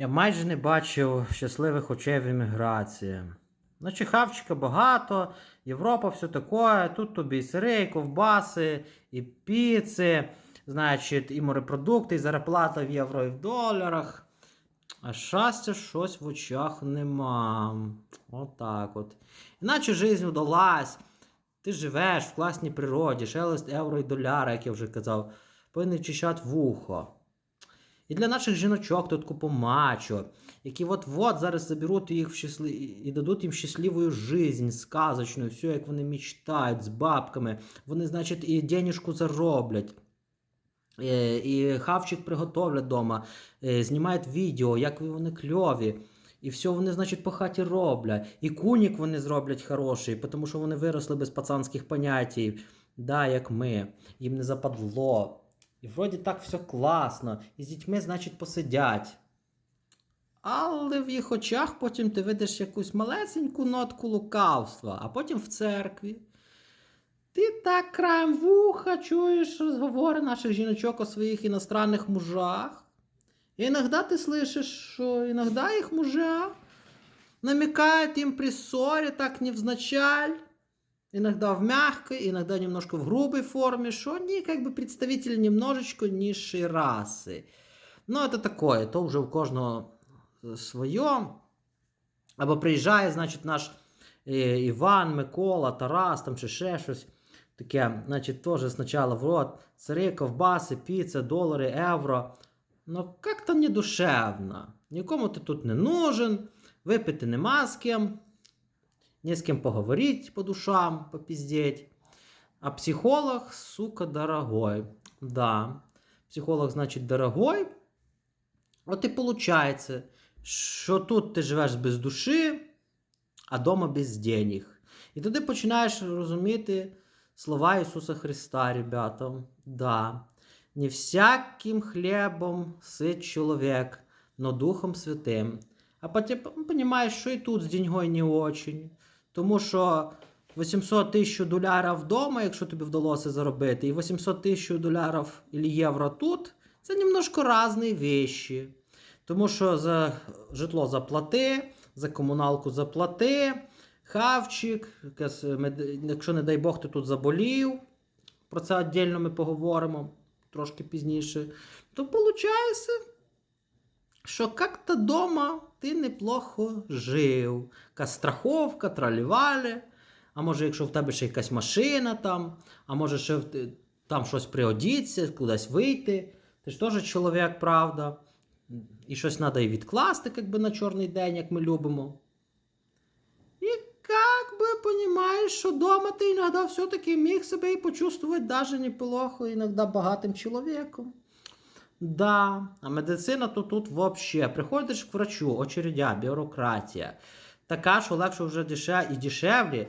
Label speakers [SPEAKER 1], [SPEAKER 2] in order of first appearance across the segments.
[SPEAKER 1] Я майже не бачив щасливих очей в еміграції. Наче хавчика багато, Європа все таке, тут тобі і сири, і ковбаси, і піци, значить, і морепродукти, і зарплата в євро і в доларах. А щастя щось в очах нема. Отак от. Іначе жизнь удалась. Ти живеш в класній природі, шелест євро і доляра, як я вже казав, повинен чищати вухо. І для наших жіночок тут купу мачо, які от-от зараз заберуть їх в щасли... і дадуть їм щасливу жизнь, сказочну, все, як вони мечтають, з бабками. Вони, значить, і денежку зароблять. Е, І хавчик приготовлять вдома, знімають відео, як вони кльові. І все вони, значить, по хаті роблять. І кунік вони зроблять хороший, тому що вони виросли без пацанських понятій, да, як ми. Їм не западло. І вроді так все класно. І з дітьми, значить, посидять. Але в їх очах потім ти видиш якусь малесеньку нотку лукавства, а потім в церкві. Ти так краєм вуха чуєш розговори наших жіночок о своїх іностранних мужах. И иногда ты слышишь, что иногда их мужья намекают им при ссоре так невзначаль, иногда в мягкой, иногда немножко в грубой форме, что они как бы представители немножечко низшей расы. Но это такое, то вже у кожного своє. Або приїжджає, значить, наш е, Іван, Микола, Тарас, там чи ще щось. Таке, значить, теж спочатку в рот, сири, ковбаси, піца, долари, євро. Ну, как-то не душевно. Нікому ти тут не нужен, випити нема з ким, не з ким поговорити по душам, попіздеть. А психолог, сука, дорогой. Да. Психолог, значить, дорогой. От і виходить, що тут ти живеш без душі, а дома без денег. І тоді починаєш розуміти слова Ісуса Христа, ребята. Да. Не всяким хлібом сит чоловік, но Духом Святим. А потім розумієш, що і тут з деньгою не очень. Тому що 800 тисяч долярів вдома, якщо тобі вдалося заробити, і 800 тисяч долярів або євро тут, це немножко різні вещі. Тому що за житло заплати, за комуналку заплати, хавчик, якщо, не дай Бог, ти тут заболів. Про це віддільно ми поговоримо трошки пізніше. То виходить, що як-то дома ти неплохо жив. Якась страховка, тралівалі. А може, якщо в тебе ще якась машина там, а може ще в те- там щось приодіться, кудись вийти. Ти ж теж чоловік, правда. І щось треба і відкласти, як би на чорний день, як ми любимо. І как бы понимаешь, что дома ты иногда все-таки міг себе и почувствовать даже неплохо, иногда богатым человеком. Да, а медицина то тут вообще. Приходиш к врачу, очередя, бюрократія. Така, що легше вже деше... і дешевле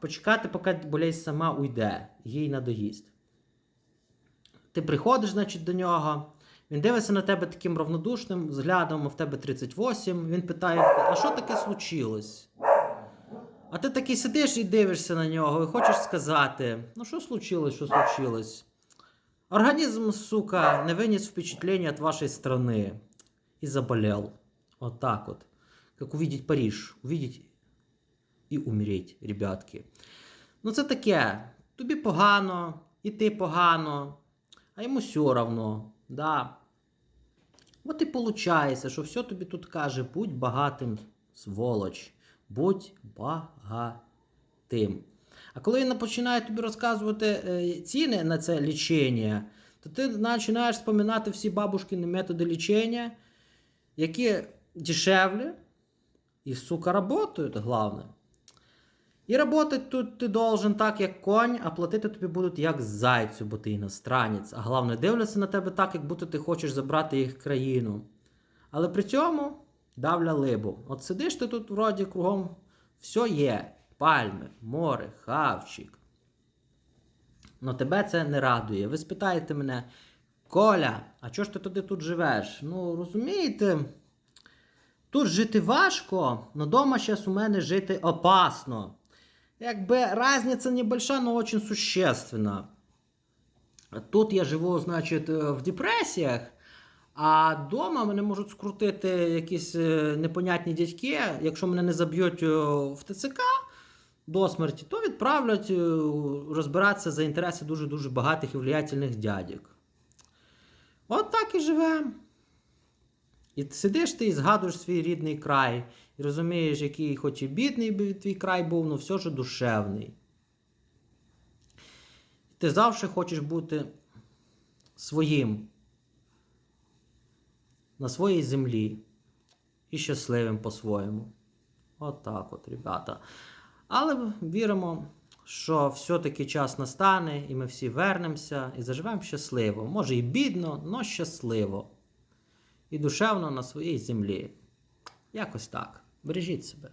[SPEAKER 1] почекати, поки болезнь сама уйде, їй надоїсть. Ти приходиш, значить, до нього, він дивиться на тебе таким равнодушним взглядом, а в тебе 38. Він питає: а що таке случилось? А ти такий сидиш і дивишся на нього, і хочеш сказати: ну що случилось, що случилось? Організм, сука, не виніс впечатлення від вашої страны і заболел. Вот так вот. Как увидеть Париж. Увидеть і умереть, ребятки. Ну це таке. Тобі погано, і ти погано, а йому все равно. Да. От і виходить, що все тобі тут каже, будь багатим, сволоч, будь багатим. А коли він починає тобі розказувати е, ціни на це лічення, то ти починаєш споминати всі бабушкини методи лічення, які дешевле і, сука, работають, головне. І работать тут ти должен так, як конь, а платити тобі будуть як зайцю, бо ти іностранець. А головне, дивляться на тебе так, як будто ти хочеш забрати їх країну. Але при цьому давля либу. От сидиш ти тут вроді кругом, все є. Пальми, море, хавчик. Но тебе це не радує. Ви спитаєте мене, Коля, а чого ж ти туди тут живеш? Ну, розумієте, тут жити важко, но дома зараз у мене жити опасно. Якби різниця небольша, но очень существенна. Тут я живу, значить, в депресіях, А вдома мене можуть скрутити якісь е, непонятні дядьки, якщо мене не заб'ють е, в ТЦК до смерті, то відправлять е, розбиратися за інтереси дуже-дуже багатих і влиятельних дядьок. От так і живемо. І сидиш ти і згадуєш свій рідний край, і розумієш, який хоч і бідний твій край був, але все ж душевний. Ти завжди хочеш бути своїм на своїй землі і щасливим по-своєму. От так от, ребята. Але віримо, що все-таки час настане, і ми всі вернемося і заживемо щасливо. Може і бідно, але щасливо. І душевно на своїй землі. Якось так. Бережіть себе.